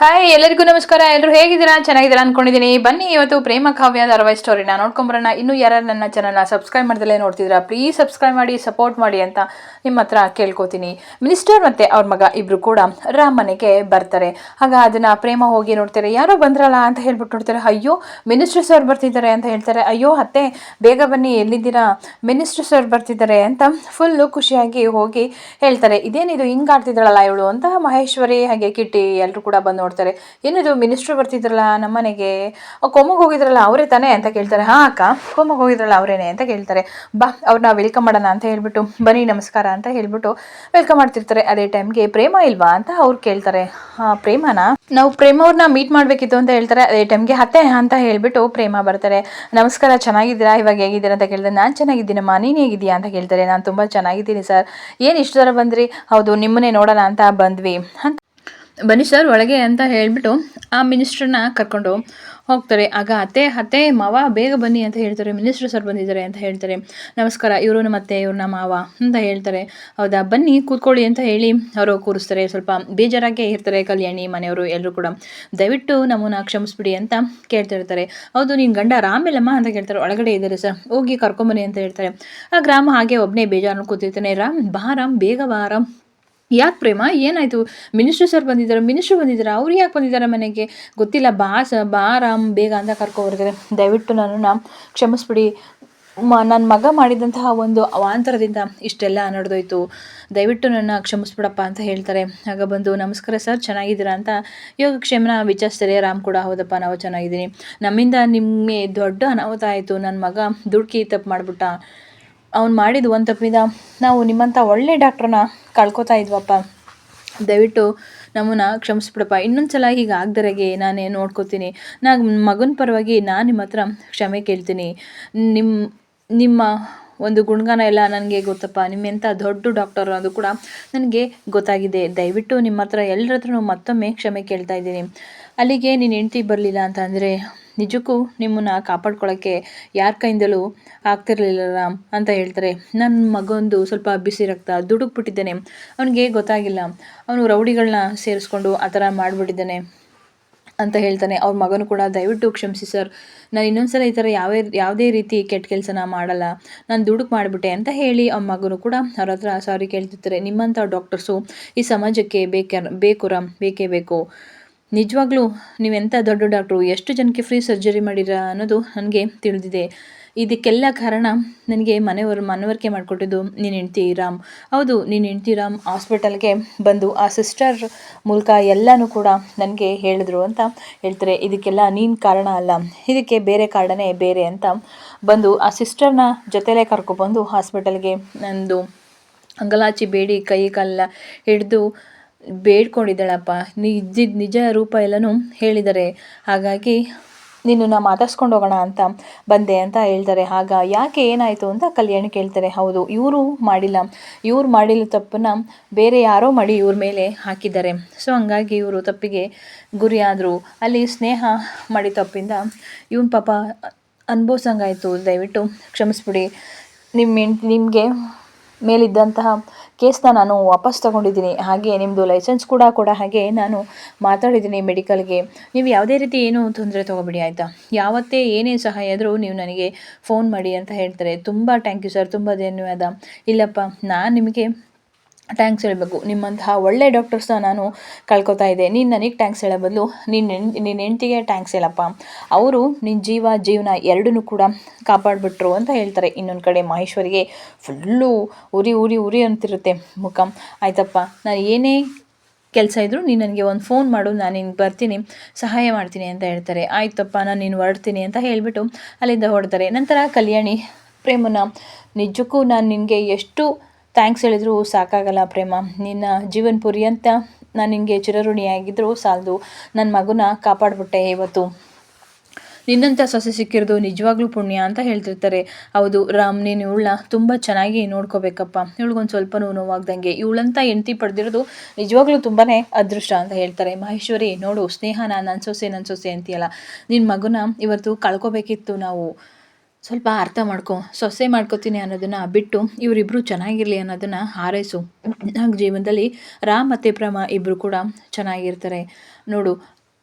Hi ಎಲ್ಲರಿಗೂ ನಮಸ್ಕಾರ. ಎಲ್ಲರೂ ಹೇಗಿದ್ದೀರಾ? ಚೆನ್ನಾಗಿದ್ದೀರಾ ಅನ್ಕೊಂಡಿದ್ದೀನಿ. ಬನ್ನಿ, ಇವತ್ತು ಪ್ರೇಮ ಕಾವ್ಯ ಧಾರಾವಾಹಿ ಸ್ಟೋರಿನ ನೋಡ್ಕೊಂಬರೋಣ. ಇನ್ನೂ ಯಾರು ನನ್ನ ಚಾನಲ್ನ ಸಬ್ಸ್ಕ್ರೈಬ್ ಮಾಡ್ದಲೇ ನೋಡ್ತಿದ್ದೀರಾ ಪ್ಲೀಸ್ ಸಬ್ಸ್ಕ್ರೈಬ್ ಮಾಡಿ ಸಪೋರ್ಟ್ ಮಾಡಿ ಅಂತ ನಿಮ್ಮ ಹತ್ರ ಕೇಳ್ಕೊತೀನಿ. ಮಿನಿಸ್ಟರ್ ಮತ್ತು ಅವ್ರ ಮಗ ಇಬ್ಬರು ಕೂಡ ರಾಮ್ ಮನೆಗೆ ಬರ್ತಾರೆ. ಆಗ ಅದನ್ನು ಪ್ರೇಮ ಹೋಗಿ ನೋಡ್ತಾರೆ. ಯಾರೋ ಬಂದ್ರಲ್ಲ ಅಂತ ಹೇಳ್ಬಿಟ್ಟು ನೋಡ್ತಾರೆ. ಅಯ್ಯೋ ಮಿನಿಸ್ಟರ್ ಸರ್ ಬರ್ತಿದ್ದಾರೆ ಅಂತ ಹೇಳ್ತಾರೆ. ಅಯ್ಯೋ, ಅತ್ತೆ, ಬೇಗ ಬನ್ನಿ, ಎಲ್ಲಿದ್ದೀರಾ? ಮಿನಿಸ್ಟರ್ ಸರ್ ಬರ್ತಿದ್ದಾರೆ ಅಂತ ಫುಲ್ಲು ಖುಷಿಯಾಗಿ ಹೋಗಿ ಹೇಳ್ತಾರೆ. ಇದೇನಿದು ಹಿಂಗೆ ಆಡ್ತಿದ್ದಾಳಲ್ಲ ಇವಳು ಅಂತ ಮಹೇಶ್ವರಿ ಹಾಗೆ ಕಿಟ್ಟಿ ಎಲ್ಲರೂ ಕೂಡ ಬಂದು ನೋಡ್ತಾರೆ. ಏನಿದು ಮಿನಿಸ್ಟ್ರು ಬರ್ತಿದ್ರಲ್ಲ ನಮ್ಮನೆಗೆ? ಕೋಮಗ್ ಹೋಗಿದ್ರಲ್ಲ, ಅವರೇ ತಾನೇ ಅಂತ ಕೇಳ್ತಾರೆ. ಹಾ, ಅಕ್ಕ, ಕೋಮಗ್ ಹೋಗಿದ್ರಲ್ಲ, ಅವರೇನೆ ಅಂತ ಕೇಳ್ತಾರೆ. ಬಾ ಅವ್ರನ್ನ ವೆಲ್ಕಮ್ ಮಾಡೋಣ ಅಂತ ಹೇಳ್ಬಿಟ್ಟು, ಬನ್ನಿ, ನಮಸ್ಕಾರ ಅಂತ ಹೇಳ್ಬಿಟ್ಟು ವೆಲ್ಕಮ್ ಮಾಡ್ತಿರ್ತಾರೆ. ಅದೇ ಟೈಮ್ಗೆ ಪ್ರೇಮ ಇಲ್ವಾ ಅಂತ ಅವ್ರು ಕೇಳ್ತಾರೆ. ಪ್ರೇಮನ? ನಾವು ಪ್ರೇಮ ಅವ್ರನ್ನ ಮೀಟ್ ಮಾಡಬೇಕಿತ್ತು ಅಂತ ಹೇಳ್ತಾರೆ. ಅದೇ ಟೈಮ್ಗೆ ಹತ್ತೆ ಅಂತ ಹೇಳ್ಬಿಟ್ಟು ಪ್ರೇಮ ಬರ್ತಾರೆ. ನಮಸ್ಕಾರ, ಚೆನ್ನಾಗಿದ್ದೀರಾ? ಇವಾಗ ಹೇಗಿದ್ದೀರಾ ಅಂತ ಕೇಳಿದ್ರೆ ನಾನು ಚೆನ್ನಾಗಿದ್ದೀನಮ್ಮ, ನೀನು ಹೇಗಿದ್ದೀಯಾ ಅಂತ ಕೇಳ್ತಾರೆ. ನಾನು ತುಂಬ ಚೆನ್ನಾಗಿದ್ದೀನಿ ಸರ್. ಏನು ಇಷ್ಟು ಥರ ಬಂದ್ರಿ? ಹೌದು, ನಿಮ್ಮನ್ನೇ ನೋಡೋಣ ಅಂತ ಬಂದ್ವಿ. ಅಂತ ಬನ್ನಿ ಸರ್, ಒಳಗೆ ಅಂತ ಹೇಳಿಬಿಟ್ಟು ಆ ಮಿನಿಸ್ಟ್ರನ್ನ ಕರ್ಕೊಂಡು ಹೋಗ್ತಾರೆ. ಆಗ ಅತ್ತೆ ಅತ್ತೆ, ಮಾವ, ಬೇಗ ಬನ್ನಿ ಅಂತ ಹೇಳ್ತಾರೆ. ಮಿನಿಸ್ಟರ್ ಸರ್ ಬಂದಿದ್ದಾರೆ ಅಂತ ಹೇಳ್ತಾರೆ. ನಮಸ್ಕಾರ, ಇವರು ನಮ್ಮ ಅತ್ತೆ ಇವ್ರನ್ನ ಮಾವ ಅಂತ ಹೇಳ್ತಾರೆ. ಹೌದಾ? ಬನ್ನಿ, ಕೂತ್ಕೊಳ್ಳಿ ಅಂತ ಹೇಳಿ ಅವರು ಕೂರಿಸ್ತಾರೆ. ಸ್ವಲ್ಪ ಬೇಜಾರಾಗೆ ಇರ್ತಾರೆ ಕಲ್ಯಾಣಿ, ಮನೆಯವರು ಎಲ್ಲರೂ ಕೂಡ. ದಯವಿಟ್ಟು ನಮ್ಮನ್ನ ಕ್ಷಮಿಸ್ಬಿಡಿ ಅಂತ ಕೇಳ್ತಿರ್ತಾರೆ. ಹೌದು ನಿನ್ನ ಗಂಡ ರಾಮ್ ಇಲ್ಲಮ್ಮ ಅಂತ ಕೇಳ್ತಾರೆ. ಒಳಗಡೆ ಇದ್ದಾರೆ ಸರ್. ಹೋಗಿ ಕರ್ಕೊಂಬನ್ನಿ ಅಂತ ಹೇಳ್ತಾರೆ. ಆ ಗ್ರಾಮ ಹಾಗೆ ಒಬ್ಬನೇ ಬೇಜಾರನ್ನು ಕೂತಿರ್ತಾನೆ. ರಾಮ್, ಬಾ ರಾಮ್, ಬೇಗ ಬಾ ರಾಮ್. ಯಾಕೆ ಪ್ರೇಮ? ಏನಾಯಿತು? ಮಿನಿಸ್ಟ್ರು ಸರ್ ಬಂದಿದ್ದಾರೆ ಮಿನಿಸ್ಟ್ರು ಬಂದಿದ್ದಾರೆ ಅವ್ರು ಯಾಕೆ ಬಂದಿದ್ದಾರೆ ಮನೆಗೆ? ಗೊತ್ತಿಲ್ಲ, ಬಾ ಸ, ಬಾ ರಾಮ್, ಬೇಗ ಅಂತ ಕರ್ಕೊಬರ್ತಾರೆ ದಯವಿಟ್ಟು ನನ್ನನ್ನು ಕ್ಷಮಿಸ್ಬಿಡಿ. ಮ ನನ್ನ ಮಗ ಮಾಡಿದಂತಹ ಒಂದು ಅವಾಂತರದಿಂದ ಇಷ್ಟೆಲ್ಲ ನಡೆದೋಯ್ತು. ದಯವಿಟ್ಟು ನನ್ನ ಕ್ಷಮಿಸ್ಬಿಡಪ್ಪ ಅಂತ ಹೇಳ್ತಾರೆ. ಆಗ ಬಂದು, ನಮಸ್ಕಾರ ಸರ್, ಚೆನ್ನಾಗಿದ್ದೀರಾ ಅಂತ ಯೋಗಕ್ಷೇಮನ ವಿಚಾರಿಸ್ತಾರೆ. ರಾಮ್ ಕೂಡ, ಹೌದಪ್ಪ, ನಾವು ಚೆನ್ನಾಗಿದ್ದೀನಿ. ನಮ್ಮಿಂದ ನಿಮಗೆ ದೊಡ್ಡ ಅನಾಹುತ ಆಯಿತು. ನನ್ನ ಮಗ ದುಡ್ಕಿ ತಪ್ಪು ಮಾಡಿಬಿಟ್ಟ. ಅವ್ನು ಮಾಡಿದ ಒಂದು ತಪ್ಪಿಂದ ನಾವು ನಿಮ್ಮಂಥ ಒಳ್ಳೆ ಡಾಕ್ಟ್ರನ್ನ ಕಳ್ಕೊತಾ ಇದ್ವಪ್ಪ. ದಯವಿಟ್ಟು ನಮ್ಮನ್ನು ಕ್ಷಮಿಸ್ಬಿಡಪ್ಪ. ಇನ್ನೊಂದು ಸಲ ಹೀಗೆ ಆಗ್ದರಾಗೆ ನಾನೇ ನೋಡ್ಕೋತೀನಿ. ನಾನು ಮಗನ ಪರವಾಗಿ ನಾನು ನಿಮ್ಮ ಹತ್ರ ಕ್ಷಮೆ ಕೇಳ್ತೀನಿ. ನಿಮ್ಮ ನಿಮ್ಮ ಒಂದು ಗುಣಗಾನ ಎಲ್ಲ ನನಗೆ ಗೊತ್ತಪ್ಪ. ನಿಮ್ಮೆಂಥ ದೊಡ್ಡ ಡಾಕ್ಟರ್ ಅದು ಕೂಡ ನನಗೆ ಗೊತ್ತಾಗಿದೆ. ದಯವಿಟ್ಟು ನಿಮ್ಮ ಹತ್ರ ಎಲ್ಲರ ಹತ್ರನೂ ಮತ್ತೊಮ್ಮೆ ಕ್ಷಮೆ ಕೇಳ್ತಾ ಇದ್ದೀನಿ. ಅಲ್ಲಿಗೆ ನೀನು ಹೆಂಡ್ತಿ ಬರಲಿಲ್ಲ ಅಂತ ಅಂದರೆ ನಿಜಕ್ಕೂ ನಿಮ್ಮನ್ನು ಕಾಪಾಡ್ಕೊಳ್ಳೋಕ್ಕೆ ಯಾರ ಕೈಯಿಂದಲೂ ಆಗ್ತಿರಲಿಲ್ಲ ಅಂತ ಹೇಳ್ತಾರೆ. ನನ್ನ ಮಗಂದು ಸ್ವಲ್ಪ ಬಿಸಿ ರಕ್ತ ದುಡುಕ್ಬಿಟ್ಟಿದ್ದಾನೆ. ಅವನಿಗೆ ಗೊತ್ತಾಗಿಲ್ಲ. ಅವನು ರೌಡಿಗಳನ್ನ ಸೇರಿಸ್ಕೊಂಡು ಆ ಥರ ಮಾಡಿಬಿಟ್ಟಿದ್ದಾನೆ ಅಂತ ಹೇಳ್ತಾನೆ. ಅವ್ರ ಮಗನು ಕೂಡ ದಯವಿಟ್ಟು ಕ್ಷಮಿಸಿ ಸರ್. ನಾನು ಇನ್ನೊಂದ್ಸಲ ಈ ಥರ ಯಾವ, ಯಾವುದೇ ರೀತಿ ಕೆಟ್ಟ ಕೆಲಸನ ಮಾಡಲ್ಲ. ನಾನು ದುಡುಕು ಮಾಡಿಬಿಟ್ಟೆ ಅಂತ ಹೇಳಿ ಅವ್ರ ಮಗನು ಕೂಡ ಅವ್ರ ಹತ್ರ ಸಾರಿ ಕೇಳ್ತಿರ್ತಾರೆ. ನಿಮ್ಮಂಥ ಡಾಕ್ಟರ್ಸು ಈ ಸಮಾಜಕ್ಕೆ ಬೇಕೆ ಬೇಕು ರಾಮ್ ಬೇಕೇ ಬೇಕು. ನಿಜವಾಗ್ಲೂ ನೀವೆಂಥ ದೊಡ್ಡ ಡಾಕ್ಟ್ರು, ಎಷ್ಟು ಜನಕ್ಕೆ ಫ್ರೀ ಸರ್ಜರಿ ಮಾಡಿರಾ ಅನ್ನೋದು ನನಗೆ ತಿಳಿದಿದೆ. ಇದಕ್ಕೆಲ್ಲ ಕಾರಣ ನನಗೆ ಮನೆಯವರು ಮನವರಿಕೆ ಮಾಡಿಕೊಟ್ಟಿದ್ದು ನೀನು ಹೆಂಡ್ತಿ ರಾಮ್. ಹೌದು, ನೀನು ಹೆಂಡ್ತಿ ರಾಮ್ ಹಾಸ್ಪಿಟಲ್ಗೆ ಬಂದು ಆ ಸಿಸ್ಟರ್ ಮೂಲಕ ಎಲ್ಲನೂ ಕೂಡ ನನಗೆ ಹೇಳಿದ್ರು ಅಂತ ಹೇಳ್ತಾರೆ. ಇದಕ್ಕೆಲ್ಲ ನೀನು ಕಾರಣ ಅಲ್ಲ. ಇದಕ್ಕೆ ಬೇರೆ ಕಾರಣನೇ ಬೇರೆ ಅಂತ ಬಂದು ಆ ಸಿಸ್ಟರ್ನ ಜೊತೆಲೇ ಕರ್ಕೊಬಂದು ಹಾಸ್ಪಿಟಲ್ಗೆ ನಂದು ಅಂಗಲಾಚಿ, ಬೇಡಿ, ಕೈ, ಕಾಲ ಹಿಡಿದು ಬೇಡ್ಕೊಂಡಿದ್ದಾಳಪ್ಪ. ನಿಜ ನಿಜ ರೂಪ ಎಲ್ಲನೂ ಹೇಳಿದ್ದಾರೆ ಹಾಗಾಗಿ ನಿನ್ನನ್ನು ಮಾತಾಡ್ಸ್ಕೊಂಡು ಹೋಗೋಣ ಅಂತ ಬಂದೆ ಅಂತ ಹೇಳ್ತಾರೆ. ಆಗ ಯಾಕೆ ಏನಾಯಿತು ಅಂತ ಕಲ್ಯಾಣಿ ಕೇಳ್ತಾರೆ. ಹೌದು, ಇವರು ಮಾಡಿಲ್ಲ. ಇವ್ರು ಮಾಡಿಲ್ಲ ತಪ್ಪನ್ನು ಬೇರೆ ಯಾರೋ ಮಾಡಿ ಇವ್ರ ಮೇಲೆ ಹಾಕಿದ್ದಾರೆ. ಸೊ ಹಂಗಾಗಿ ಇವರು ತಪ್ಪಿಗೆ ಗುರಿಯಾದರು ಅಲ್ಲಿ ಸ್ನೇಹ ಮಾಡಿ ತಪ್ಪಿಂದ ಇವನ್ ಪಾಪ ಅನ್ಭವ್ಸಂಗಾಯಿತು. ದಯವಿಟ್ಟು ಕ್ಷಮಿಸ್ಬಿಡಿ. ನಿಮ್ಮ ನಿಮಗೆ ಮೇಲಿದ್ದಂತಹ ಕೇಸ್ನ ನಾನು ವಾಪಸ್ ತಗೊಂಡಿದ್ದೀನಿ. ಹಾಗೆ ನಿಮ್ಮದು ಲೈಸೆನ್ಸ್ ಕೂಡ ಕೂಡ ಹಾಗೆ ನಾನು ಮಾತಾಡಿದ್ದೀನಿ ಮೆಡಿಕಲ್ಗೆ ನೀವು ಯಾವುದೇ ರೀತಿ ಏನು ತೊಂದರೆ ತೊಗೋಬೇಡಿ ಆಯಿತಾ? ಯಾವತ್ತೇ ಏನೇ ಸಹಾಯ ಆದರೂ ನೀವು ನನಗೆ ಫೋನ್ ಮಾಡಿ ಅಂತ ಹೇಳ್ತಾರೆ. ತುಂಬ ಥ್ಯಾಂಕ್ ಯು ಸರ್ ತುಂಬ ಧನ್ಯವಾದ. ಇಲ್ಲಪ್ಪ, ನಾನು ನಿಮಗೆ ಟ್ಯಾಂಕ್ಸ್ ಹೇಳಬೇಕು ನಿಮ್ಮಂತಹ ಒಳ್ಳೆ ಡಾಕ್ಟರ್ಸ್ನ ನಾನು ಕಳ್ಕೊತಾ ಇದ್ದೆ. ನೀನು ನನಗೆ ಟ್ಯಾಂಕ್ಸ್ ಹೇಳೋ ಬದಲು ನಿನ್ನ ನಿನ್ನ ಹೆಂಡ್ತಿಗೆ ಟ್ಯಾಂಕ್ಸ್ ಹೇಳಪ್ಪ. ಅವರು ನಿನ್ನ ಜೀವ, ಜೀವನ ಎರಡನ್ನೂ ಕೂಡ ಕಾಪಾಡಿಬಿಟ್ರು ಅಂತ ಹೇಳ್ತಾರೆ. ಇನ್ನೊಂದು ಕಡೆ ಮಹೇಶ್ವರಿಗೆ ಫುಲ್ಲು ಉರಿ ಉರಿ ಉರಿ ಅಂತಿರುತ್ತೆ ಮುಖ. ಆಯ್ತಪ್ಪ. ನಾನು ಏನೇ ಕೆಲಸ ಇದ್ದರೂ ನೀನು ನನಗೆ ಒಂದು ಫೋನ್ ಮಾಡು. ನಾನು ನಿನ್ಗೆ ಬರ್ತೀನಿ. ಸಹಾಯ ಮಾಡ್ತೀನಿ ಅಂತ ಹೇಳ್ತಾರೆ. ಆಯ್ತಪ್ಪ. ನಾನು ನೀನು ಹೊರಡ್ತೀನಿ ಅಂತ ಹೇಳಿಬಿಟ್ಟು ಅಲ್ಲಿಂದ ಹೊರಡ್ತಾರೆ. ನಂತರ ಕಲ್ಯಾಣಿ ಪ್ರೇಮನ ನಿಜಕ್ಕೂ ನಾನು ನಿನಗೆ ಎಷ್ಟು ಥ್ಯಾಂಕ್ಸ್ ಹೇಳಿದ್ರು, ಸಾಕಾಗಲ್ಲ ಪ್ರೇಮ. ನಿನ್ನ ಜೀವನ ಅಂತ ನಾನು ನಿನಗೆ ಚಿರಋಣಿಯಾಗಿದ್ದರೂ ಸಾಲದು. ನನ್ನ ಮಗುನ ಕಾಪಾಡಿಬಿಟ್ಟೆ ಇವತ್ತು. ನಿನ್ನಂಥ ಸೊಸೆ ಸಿಕ್ಕಿರೋದು ನಿಜವಾಗ್ಲೂ ಪುಣ್ಯ ಅಂತ ಹೇಳ್ತಿರ್ತಾರೆ. ಹೌದು, ರಾಮ್, ನೀನು ಇವಳನ್ನ ತುಂಬ ಚೆನ್ನಾಗಿ ನೋಡ್ಕೋಬೇಕಪ್ಪ. ಇವಳಿಗೊಂದು ಸ್ವಲ್ಪ ನೋವಾಗ್ದಂಗೆ. ಇವಳಂತ ಹೆಂಡ್ತಿ ಪಡೆದಿರೋದು ನಿಜವಾಗ್ಲೂ ತುಂಬಾ ಅದೃಷ್ಟ ಅಂತ ಹೇಳ್ತಾರೆ. ಮಹೇಶ್ವರಿ, ನೋಡು, ಸ್ನೇಹ ನನ್ನ ಸೊಸೆ ನನ್ನ ಸೊಸೆ ಅಂತೀಯಲ್ಲ. ನಿನ್ನ ಮಗುನ ಇವತ್ತು ಕಳ್ಕೊಬೇಕಿತ್ತು ನಾವು. ಸ್ವಲ್ಪ ಅರ್ಥ ಮಾಡ್ಕೊ, ಸೊಸೆ ಮಾಡ್ಕೋತೀನಿ ಅನ್ನೋದನ್ನು ಬಿಟ್ಟು ಇವರಿಬ್ಬರು ಚೆನ್ನಾಗಿರಲಿ ಅನ್ನೋದನ್ನು ಹಾರೈಸು. ಹಾಗೆ ಜೀವನದಲ್ಲಿ ರಾಮ್ ಮತ್ತು ಪ್ರಮ ಇಬ್ಬರು ಕೂಡ ಚೆನ್ನಾಗಿರ್ತಾರೆ. ನೋಡು,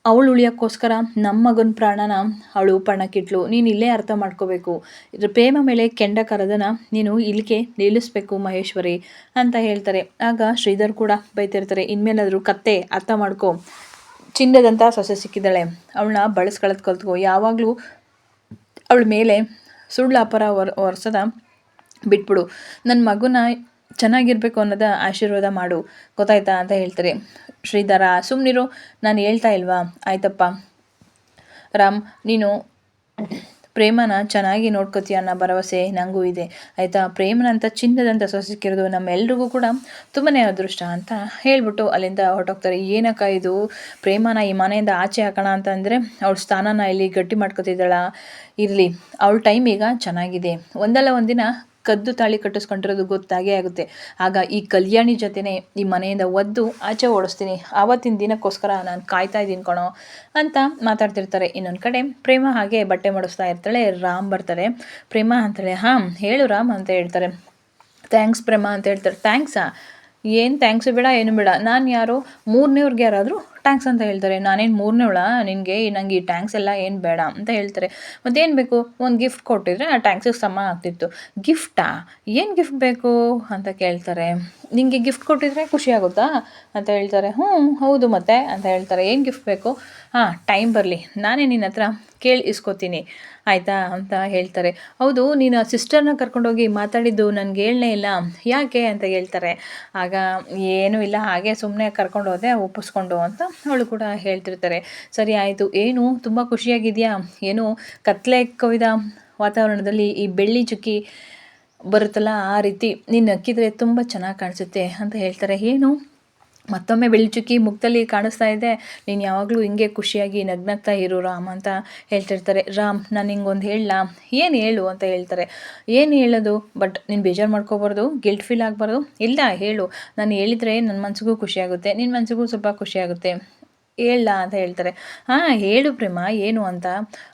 ಅವಳು ಉಳಿಯೋಕ್ಕೋಸ್ಕರ ನಮ್ಮ ಮಗನ ಪ್ರಾಣನ ಅವಳು ಪಣಕ್ಕಿಟ್ಲು. ನೀನು ಇಲ್ಲೇ ಅರ್ಥ ಮಾಡ್ಕೋಬೇಕು. ಇದ್ರ ಪ್ರೇಮ ಮೇಲೆ ಕೆಂಡ ಕರದನ ನೀನು ಇಲ್ಲಿಗೆ ನಿಲ್ಲಿಸ್ಬೇಕು ಮಹೇಶ್ವರಿ ಅಂತ ಹೇಳ್ತಾರೆ. ಆಗ ಶ್ರೀಧರ್ ಕೂಡ ಬೈತಿರ್ತಾರೆ, ಇನ್ಮೇಲಾದರೂ ಕತ್ತೆ ಅರ್ಥ ಮಾಡ್ಕೊ. ಚಿನ್ನದಂಥ ಸೊಸೆ ಸಿಕ್ಕಿದ್ದಾಳೆ. ಅವಳನ್ನ ಬಳಸ್ಕೊಳ್ಳೋದು ಕಲ್ತ್ಕೋ. ಯಾವಾಗಲೂ ಅವಳ ಮೇಲೆ ಸುಳ್ಳು ಅಪರ ಒರ್ ಬಿಟ್ಬಿಡು. ನನ್ನ ಮಗುನ ಚೆನ್ನಾಗಿರ್ಬೇಕು ಅನ್ನೋದ ಆಶೀರ್ವಾದ ಮಾಡು. ಗೊತ್ತಾಯ್ತಾ ಅಂತ ಹೇಳ್ತಾರೆ. ಶ್ರೀಧರ ಸುಮ್ಮನಿರು ನಾನು ಹೇಳ್ತಾ ಇಲ್ವಾ? ಆಯ್ತಪ್ಪ. ರಾಮ್, ನೀನು ಪ್ರೇಮನ ಚೆನ್ನಾಗಿ ನೋಡ್ಕೋತೀಯ ಅನ್ನೋ ಭರವಸೆ ನನಗೂ ಇದೆ. ಆಯಿತಾ? ಪ್ರೇಮನಂತ ಚಿನ್ನದಂತ ಸೊಸೆ ಸಿಕ್ಕಿರೋದು ನಮ್ಮೆಲ್ರಿಗೂ ಕೂಡ ತುಂಬಾ ಅದೃಷ್ಟ ಅಂತ ಹೇಳ್ಬಿಟ್ಟು ಅಲ್ಲಿಂದ ಹೊರಟೋಗ್ತಾರೆ. ಏನಕ್ಕ ಇದು? ಪ್ರೇಮನ ಈ ಮನೆಯಿಂದ ಆಚೆ ಹಾಕೋಣ ಅಂತಂದರೆ ಅವಳ ಸ್ಥಾನನ ಇಲ್ಲಿ ಗಟ್ಟಿ ಮಾಡ್ಕೋತಿದ್ದಾಳ? ಇರಲಿ, ಅವಳ ಟೈಮ್ ಈಗ ಚೆನ್ನಾಗಿದೆ. ಒಂದಲ್ಲ ಒಂದಿನ ಕದ್ದು ತಾಳಿ ಕಟ್ಟಿಸ್ಕೊಂಡಿರೋದು ಗೊತ್ತಾಗೇ ಆಗುತ್ತೆ. ಆಗ ಈ ಕಲ್ಯಾಣಿ ಜೊತೆನೆ ಈ ಮನೆಯಿಂದ ಒದ್ದು ಆಚೆ ಓಡಿಸ್ತೀನಿ. ಆವತ್ತಿನ ದಿನಕ್ಕೋಸ್ಕರ ನಾನು ಕಾಯ್ತಾ ಇದ್ದೀನಿ ಕಣೋ ಅಂತ ಮಾತಾಡ್ತಿರ್ತಾರೆ. ಇನ್ನೊಂದು ಕಡೆ ಪ್ರೇಮ ಹಾಗೆ ಬಟ್ಟೆ ಮಾಡಿಸ್ತಾ ಇರ್ತಾಳೆ. ರಾಮ್ ಬರ್ತಾರೆ. ಪ್ರೇಮ ಅಂತಾಳೆ, ಹಾಂ, ಹೇಳು ರಾಮ್ ಅಂತ ಹೇಳ್ತಾರೆ. ಥ್ಯಾಂಕ್ಸ್ ಪ್ರೇಮ ಅಂತ ಹೇಳ್ತಾರೆ. ಥ್ಯಾಂಕ್ಸಾ ಏನು ಥ್ಯಾಂಕ್ಸು ಬೇಡ, ಏನು ಬೇಡ. ನಾನು ಯಾರು? ಮೂರನೇವ್ರಿಗೆ ಯಾರಾದರೂ ಟ್ಯಾಂಕ್ಸ್ ಅಂತ ಹೇಳ್ತಾರೆ. ನಾನೇನು ಮೂರನೇವಳ? ನಿನಗೆ ನಂಗೆ ಈ ಟ್ಯಾಂಕ್ಸ್ ಎಲ್ಲ ಏನು ಬೇಡ ಅಂತ ಹೇಳ್ತಾರೆ. ಮತ್ತೇನು ಬೇಕು? ಒಂದು ಗಿಫ್ಟ್ ಕೊಟ್ಟಿದ್ರೆ ಆ ಟ್ಯಾಂಕ್ಸಿಗೆ ಸಮ ಆಗ್ತಿತ್ತು. ಗಿಫ್ಟಾ ಏನು ಗಿಫ್ಟ್ ಬೇಕು? ಅಂತ ಕೇಳ್ತಾರೆ. ನಿಮಗೆ ಗಿಫ್ಟ್ ಕೊಟ್ಟಿದ್ರೆ ಖುಷಿ ಆಗುತ್ತಾ? ಅಂತ ಹೇಳ್ತಾರೆ. ಹ್ಞೂ, ಹೌದು ಮತ್ತೆ ಅಂತ ಹೇಳ್ತಾರೆ. ಏನು ಗಿಫ್ಟ್ ಬೇಕು? ಹಾಂ ಟೈಮ್ ಬರಲಿ. ನಾನೇ ನಿನ್ನ ಹತ್ರ ಕೇಳಿ ಇಸ್ಕೋತೀನಿ. ಆಯಿತಾ? ಅಂತ ಹೇಳ್ತಾರೆ. ಹೌದು, ನೀನು ಸಿಸ್ಟರ್ನ ಕರ್ಕೊಂಡೋಗಿ ಮಾತಾಡಿದ್ದು ನನಗೆ ಹೇಳಲೇ ಇಲ್ಲ. ಯಾಕೆ? ಅಂತ ಹೇಳ್ತಾರೆ. ಆಗ, ಏನೂ ಇಲ್ಲ. ಹಾಗೆ ಸುಮ್ಮನೆ ಕರ್ಕೊಂಡು ಹೋದೆ ಒಪ್ಪಿಸ್ಕೊಂಡು ಅಂತ ಅವಳು ಕೂಡ ಹೇಳ್ತಿರ್ತಾರೆ, ಸರಿ ಆಯಿತು, ಏನು? ತುಂಬ ಖುಷಿಯಾಗಿದೆಯಾ? ಏನು? ಕತ್ಲೆ ಕವಿದ ವಾತಾವರಣದಲ್ಲಿ ಈ ಬೆಳ್ಳಿ ಚುಕ್ಕಿ ಬರುತ್ತಲ್ಲ ಆ ರೀತಿ ನೀನು ಅಕ್ಕಿದ್ರೆ ತುಂಬ ಚೆನ್ನಾಗಿ ಕಾಣಿಸುತ್ತೆ ಅಂತ ಹೇಳ್ತಾರೆ. ಏನು? ಮತ್ತೊಮ್ಮೆ ಬೆಳ್ಚುಕ್ಕಿ ಮುಖದಲ್ಲಿ ಕಾಣಿಸ್ತಾ ಇದೆ. ನೀನು ಯಾವಾಗಲೂ ಹಿಂಗೆ ಖುಷಿಯಾಗಿ ನಗ್ನಗ್ತಾ ಇರು ರಾಮ್ ಅಂತ ಹೇಳ್ತಿರ್ತಾರೆ. ರಾಮ್, ನಾನು ಹಿಂಗೊಂದು ಹೇಳಲಾ? ಏನು ಹೇಳು ಅಂತ ಹೇಳ್ತಾರೆ. ಏನು ಹೇಳೋದು? ಬಟ್ ನೀನು ಬೇಜಾರು ಮಾಡ್ಕೋಬಾರ್ದು ಗಿಲ್ಟ್ ಫೀಲ್ ಆಗಬಾರ್ದು. ಇಲ್ಲ, ಹೇಳು. ನಾನು ಹೇಳಿದರೆ ನನ್ನ ಮನಸ್ಸಿಗೂ ಖುಷಿಯಾಗುತ್ತೆ ನಿನ್ನ ಮನಸ್ಸಿಗೂ ಸ್ವಲ್ಪ ಖುಷಿಯಾಗುತ್ತೆ. ಹೇಳ ಅಂತ ಹೇಳ್ತಾರೆ. ಹಾಂ, ಹೇಳು ಪ್ರೇಮ, ಏನು ಅಂತ?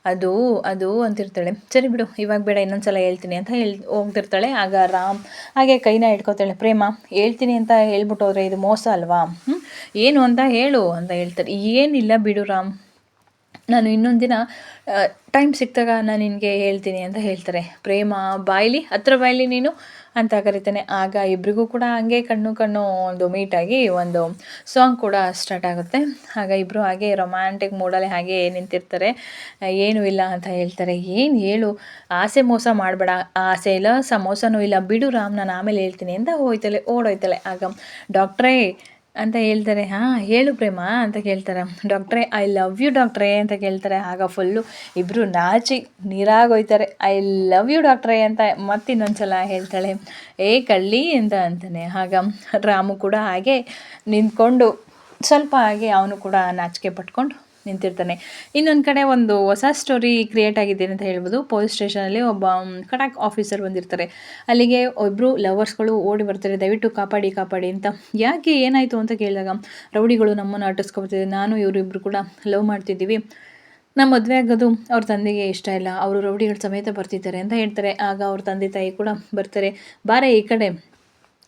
ಅದು ಅದು ಅಂತಿರ್ತಾಳೆ. ಸರಿ ಬಿಡು, ಇವಾಗ ಬೇಡ, ಇನ್ನೊಂದ್ಸಲ ಹೇಳ್ತೀನಿ ಅಂತ ಹೇಳಿ, ಹೋಗ್ತಿರ್ತಾಳೆ. ಆಗ ರಾಮ್ ಹಾಗೆ ಕೈನ ಇಟ್ಕೋತಾಳೆ ಪ್ರೇಮ, ಹೇಳ್ತೀನಿ ಅಂತ ಹೇಳ್ಬಿಟ್ಟು ಹೋದ್ರೆ ಇದು ಮೋಸ ಅಲ್ವಾ? ಏನು ಅಂತ ಹೇಳು ಅಂತ ಹೇಳ್ತಾರೆ. ಏನಿಲ್ಲ ಬಿಡು ರಾಮ್. ನಾನು ಇನ್ನೊಂದು ದಿನ ಟೈಮ್ ಸಿಕ್ತಾಗ ನಾನು ನಿನಗೆ ಹೇಳ್ತೀನಿ ಅಂತ ಹೇಳ್ತಾರೆ. ಪ್ರೇಮ ಬಾಯ್ಲಿ, ಹತ್ರ ಬಾಯ್ಲಿ ನೀನು ಅಂತ ಕರಿತಾನೆ. ಆಗ ಇಬ್ಬರಿಗೂ ಕೂಡ ಹಂಗೆ ಕಣ್ಣು ಕಣ್ಣು ಒಂದು ಮೀಟಾಗಿ ಒಂದು ಸಾಂಗ್ ಕೂಡ ಸ್ಟಾರ್ಟ್ ಆಗುತ್ತೆ. ಆಗ ಇಬ್ಬರು ಹಾಗೆ ರೊಮ್ಯಾಂಟಿಕ್ ಮೂಡಲ್ಲಿ ಹಾಗೆ ನಿಂತಿರ್ತಾರೆ. ಏನೂ ಇಲ್ಲ ಅಂತ ಹೇಳ್ತಾರೆ. ಏನು ಹೇಳು? ಆಸೆ ಮೋಸ ಮಾಡಬೇಡ. ಆಸೆ ಇಲ್ಲ ಸಮೋಸನೂ ಇಲ್ಲ. ಬಿಡು ರಾಮ್, ನಾನು ಆಮೇಲೆ ಹೇಳ್ತೀನಿ ಅಂತ ಹೋಯ್ತಲೆ, ಓಡೋಯ್ತಲೆ. ಆಗ ಡಾಕ್ಟ್ರೇ ಅಂತ ಹೇಳ್ತಾರೆ. ಹಾಂ, ಹೇಳು ಪ್ರೇಮ ಅಂತ ಕೇಳ್ತಾರೆ. ಡಾಕ್ಟ್ರೇ, ಐ ಲವ್ ಯು ಡಾಕ್ಟ್ರೇ ಅಂತ ಕೇಳ್ತಾರೆ. ಆಗ ಫುಲ್ಲು ಇಬ್ಬರು ನಾಚಿ ನೀರಾಗೋಯ್ತಾರೆ. ಐ ಲವ್ ಯು ಡಾಕ್ಟ್ರೇ ಅಂತ ಮತ್ತಿನ್ನೊಂದು ಸಲ ಹೇಳ್ತಾಳೆ. ಏ ಕಳ್ಳಿ ಅಂತ ಅಂತಾನೆ. ಆಗ ರಾಮು ಕೂಡ ಹಾಗೆ ನಿಂತ್ಕೊಂಡು ಸ್ವಲ್ಪ ಹಾಗೆ ಅವನು ಕೂಡ ನಾಚಿಕೆ ಪಟ್ಕೊಂಡು ನಿಂತಿರ್ತಾನೆ. ಇನ್ನೊಂದು ಕಡೆ ಒಂದು ಹೊಸ ಸ್ಟೋರಿ ಕ್ರಿಯೇಟ್ ಆಗಿದೆ ಅಂತ ಹೇಳ್ಬೋದು. ಪೊಲೀಸ್ ಸ್ಟೇಷನಲ್ಲಿ ಒಬ್ಬ ಕಟಾಕ್ ಆಫೀಸರ್ ಬಂದಿರ್ತಾರೆ. ಅಲ್ಲಿಗೆ ಒಬ್ಬರು ಲವರ್ಸ್ಗಳು ಓಡಿ ಬರ್ತಾರೆ. ದಯವಿಟ್ಟು ಕಾಪಾಡಿ ಕಾಪಾಡಿ ಅಂತ. ಯಾಕೆ, ಏನಾಯಿತು ಅಂತ ಕೇಳಿದಾಗ, ರೌಡಿಗಳು ನಮ್ಮನ್ನು ಅಟ್ಟಿಸ್ಕೊಬರ್ತಿದೆ ನಾನು ಇವರಿಬ್ಬರು ಕೂಡ ಲವ್ ಮಾಡ್ತಿದ್ದೀವಿ. ನಮ್ಮ ಮದುವೆ ಆಗೋದು ಅವ್ರ ತಂದೆಗೆ ಇಷ್ಟ ಇಲ್ಲ. ಅವರು ರೌಡಿಗಳ ಸಮೇತ ಬರ್ತಿದ್ದಾರೆ ಅಂತ ಹೇಳ್ತಾರೆ. ಆಗ ಅವ್ರ ತಂದೆ ತಾಯಿ ಕೂಡ ಬರ್ತಾರೆ. ಬಾರೆ, ಈ ಕಡೆ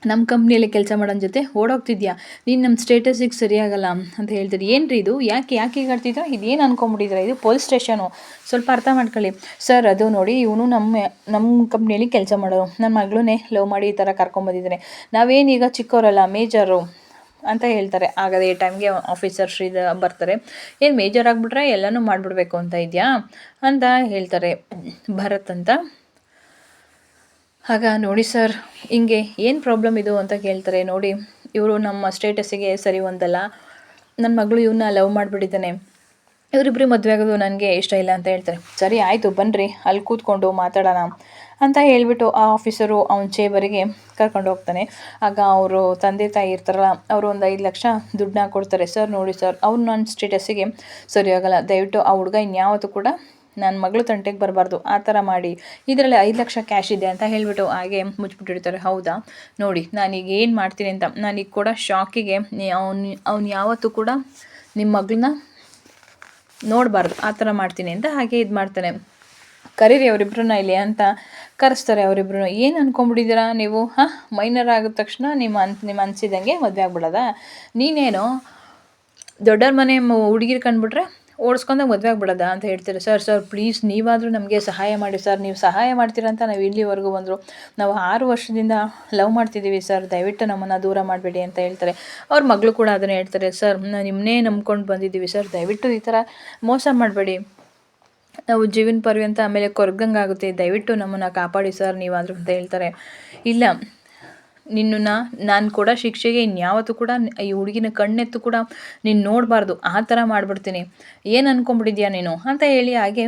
ನಮ್ಮ ಕಂಪ್ನಿಯಲ್ಲಿ ಕೆಲಸ ಮಾಡೋನ ಜೊತೆ ಓಡೋಗ್ತಿದ್ಯಾ? ನೀನು ನಮ್ಮ ಸ್ಟೇಟಸಿಗೆ ಸರಿಯಾಗಲ್ಲ ಅಂತ ಹೇಳ್ತೀರಿ ಏನು ರೀ ಇದು? ಯಾಕೆ ಯಾಕೆ ಈಗ ಆಡ್ತಿದ್ರ ಇದೇನು ಅನ್ಕೊಂಬಿಟ್ಟಿದ್ರೆ? ಇದು ಪೊಲೀಸ್ ಸ್ಟೇಷನು. ಸ್ವಲ್ಪ ಅರ್ಥ ಮಾಡ್ಕೊಳ್ಳಿ. ಸರ್, ಅದು ನೋಡಿ ಇವನು ನಮ್ಮ ನಮ್ಮ ಕಂಪ್ನಿಯಲ್ಲಿ ಕೆಲಸ ಮಾಡೋರು ನನ್ನ ಮಗಳನ್ನೇ ಲವ್ ಮಾಡಿ ಈ ಥರ ಕರ್ಕೊಂಬಂದಿದ್ದಾನೆ ನಾವೇನೀಗ ಚಿಕ್ಕವರಲ್ಲ ಮೇಜರು ಅಂತ ಹೇಳ್ತಾರೆ. ಆಗದೆ ಈ ಟೈಮ್ಗೆ ಆಫೀಸರ್ ಶ್ರೀದ ಬರ್ತಾರೆ. ಏನು ಮೇಜರ್ ಆಗಿಬಿಟ್ರೆ ಎಲ್ಲನೂ ಮಾಡಿಬಿಡ್ಬೇಕು ಅಂತ ಇದೆಯಾ? ಅಂತ ಹೇಳ್ತಾರೆ. ಭರತ್ ಅಂತ. ಆಗ ನೋಡಿ ಸರ್, ಹಿಂಗೆ ಏನು ಪ್ರಾಬ್ಲಮ್ ಇದು ಅಂತ ಕೇಳ್ತಾರೆ ನೋಡಿ. ಇವರು ನಮ್ಮ ಸ್ಟೇಟಸ್ಸಿಗೆ ಸರಿ ಒಂದಲ್ಲ. ನನ್ನ ಮಗಳು ಇವನ್ನ ಲವ್ ಮಾಡಿಬಿಟ್ಟಿದ್ದಾನೆ. ಇವರಿಬ್ಬರು ಮದುವೆ ಆಗೋದು ನನಗೆ ಇಷ್ಟ ಇಲ್ಲ ಅಂತ ಹೇಳ್ತಾರೆ. ಸರಿ, ಆಯಿತು ಬನ್ನಿರಿ ಅಲ್ಲಿ ಕೂತ್ಕೊಂಡು ಮಾತಾಡೋಣ. ಅಂತ ಹೇಳಿಬಿಟ್ಟು ಆ ಆಫೀಸರು ಅವನ ಚೇಬರಿಗೆ ಕರ್ಕೊಂಡು ಹೋಗ್ತಾನೆ. ಆಗ ಅವರು ತಂದೆ ತಾಯಿ ಇರ್ತಾರಲ್ಲ, ಅವರು ಒಂದು ಐದು ಲಕ್ಷ ದುಡ್ಡನ್ನ ಕೊಡ್ತಾರೆ. ಸರ್, ನೋಡಿ ಸರ್ ಅವ್ರು ನನ್ನ ಸ್ಟೇಟಸ್ಸಿಗೆ ಸರಿ ಆಗೋಲ್ಲ. ದಯವಿಟ್ಟು ಆ ಹುಡುಗ ಇನ್ಯಾವತ್ತೂ ಕೂಡ ನನ್ನ ಮಗಳು ತಂಟೆಗೆ ಬರಬಾರ್ದು. ಆ ಥರ ಮಾಡಿ. ಇದರಲ್ಲಿ ಐದು ಲಕ್ಷ ಕ್ಯಾಶ್ ಇದೆ ಅಂತ ಹೇಳಿಬಿಟ್ಟು ಹಾಗೆ ಮುಚ್ಚಿಬಿಟ್ಟಿರ್ತಾರೆ. ಹೌದಾ? ನೋಡಿ, ನಾನೀಗ ಏನು ಮಾಡ್ತೀನಿ ಅಂತ. ನಾನೀಗ ಕೂಡ ಶಾಕಿಗೆ ಅವನು, ಅವ್ನು ಯಾವತ್ತೂ ಕೂಡ ನಿಮ್ಮ ಮಗಳನ್ನ ನೋಡಬಾರ್ದು. ಆ ಥರ ಮಾಡ್ತೀನಿ ಅಂತ ಹಾಗೆ ಇದು ಮಾಡ್ತಾನೆ. ಕರೀರಿ ಅವರಿಬ್ಬರನ್ನ ಇಲ್ಲಿ ಅಂತ ಕರೆಸ್ತಾರೆ ಅವರಿಬ್ರು ಏನು ಅಂದ್ಕೊಂಬಿಟ್ಟಿದ್ದೀರಾ ನೀವು? ಹಾಂ ಮೈನರ್ ಆಗಿದ ತಕ್ಷಣ ನಿಮ್ಮ ಅನ್, ನಿಮ್ಮ ಅನಿಸಿದಂಗೆ ಮದುವೆ ಆಗ್ಬಿಡೋದ? ನೀನೇನು ದೊಡ್ಡವ್ರ ಮನೆ ಹುಡುಗಿರು ಕಂಡುಬಿಟ್ರೆ ಓಡಿಸ್ಕೊಂಡಾಗ ಮದುವೆ ಆಗ್ಬಿಡೋದಾ? ಅಂತ ಹೇಳ್ತಾರೆ. ಸರ್ ಸರ್ ಪ್ಲೀಸ್ ನೀವಾದರೂ ನಮಗೆ ಸಹಾಯ ಮಾಡಿ, ಸರ್. ನೀವು ಸಹಾಯ ಮಾಡ್ತೀರಾ ಅಂತ ನಾವು ಇಲ್ಲಿವರೆಗೂ ಬಂದರು. ನಾವು ಆರು ವರ್ಷದಿಂದ ಲವ್ ಮಾಡ್ತಿದ್ದೀವಿ ಸರ್. ದಯವಿಟ್ಟು ನಮ್ಮನ್ನು ದೂರ ಮಾಡಬೇಡಿ ಅಂತ ಹೇಳ್ತಾರೆ. ಅವ್ರ ಮಗಳು ಕೂಡ ಅದನ್ನೇ ಹೇಳ್ತಾರೆ, ಸರ್ ನಿಮ್ಮನ್ನೇ ನಂಬ್ಕೊಂಡು ಬಂದಿದ್ದೀವಿ, ಸರ್. ದಯವಿಟ್ಟು ಈ ಥರ ಮೋಸ ಮಾಡಬೇಡಿ. ನಾವು ಜೀವನ ಪರ್ಯಂತ ಆಮೇಲೆ ಕೊರ್ಗಂಗೆ ಆಗುತ್ತೆ ದಯವಿಟ್ಟು ನಮ್ಮನ್ನು ಕಾಪಾಡಿ ಸರ್, ನೀವಾದರೂ ಅಂತ ಹೇಳ್ತಾರೆ. ಇಲ್ಲ, ನಿನ್ನನ್ನು ನಾನು ಕೊಡೋ ಶಿಕ್ಷೆಗೆ, ಇನ್ಯಾವತ್ತೂ ಕೂಡ ಈ ಹುಡುಗಿನ ಕಣ್ಣೆತ್ತು ಕೂಡ ನೀನು ನೋಡಬಾರ್ದು. ಆ ಥರ ಮಾಡಿಬಿಡ್ತೀನಿ. ಏನು ಅಂದ್ಕೊಂಬಿಟ್ಟಿದ್ಯಾ ನೀನು? ಅಂತ ಹೇಳಿ ಹಾಗೆ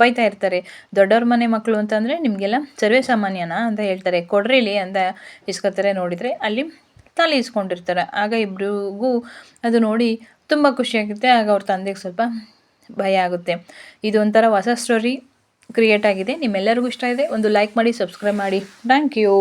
ಬೈತಾ ಇರ್ತಾರೆ. ದೊಡ್ಡವ್ರ ಮನೆ ಮಕ್ಕಳು ಅಂತಂದರೆ ನಿಮಗೆಲ್ಲ ಸರ್ವೇ ಸಾಮಾನ್ಯನಾ ಅಂತ ಹೇಳ್ತಾರೆ. ಕೊಡ್ರಿಲಿ ಅಂತ ಇಸ್ಕೊತಾರೆ ನೋಡಿದರೆ ಅಲ್ಲಿ ತಲೆ ಇಸ್ಕೊಂಡಿರ್ತಾರೆ. ಆಗ ಇಬ್ರಿಗೂ ಅದು ನೋಡಿ ತುಂಬ ಖುಷಿಯಾಗುತ್ತೆ ಆಗ ಅವ್ರ ತಂದೆಗೆ ಸ್ವಲ್ಪ ಭಯ ಆಗುತ್ತೆ. ಇದು ಒಂಥರ ಹೊಸ ಸ್ಟೋರಿ ಕ್ರಿಯೇಟ್ ಆಗಿದೆ. ನಿಮ್ಮೆಲ್ಲರಿಗೂ ಇಷ್ಟ ಇದೆ ಒಂದು ಲೈಕ್ ಮಾಡಿ ಸಬ್ಸ್ಕ್ರೈಬ್ ಮಾಡಿ. Thank you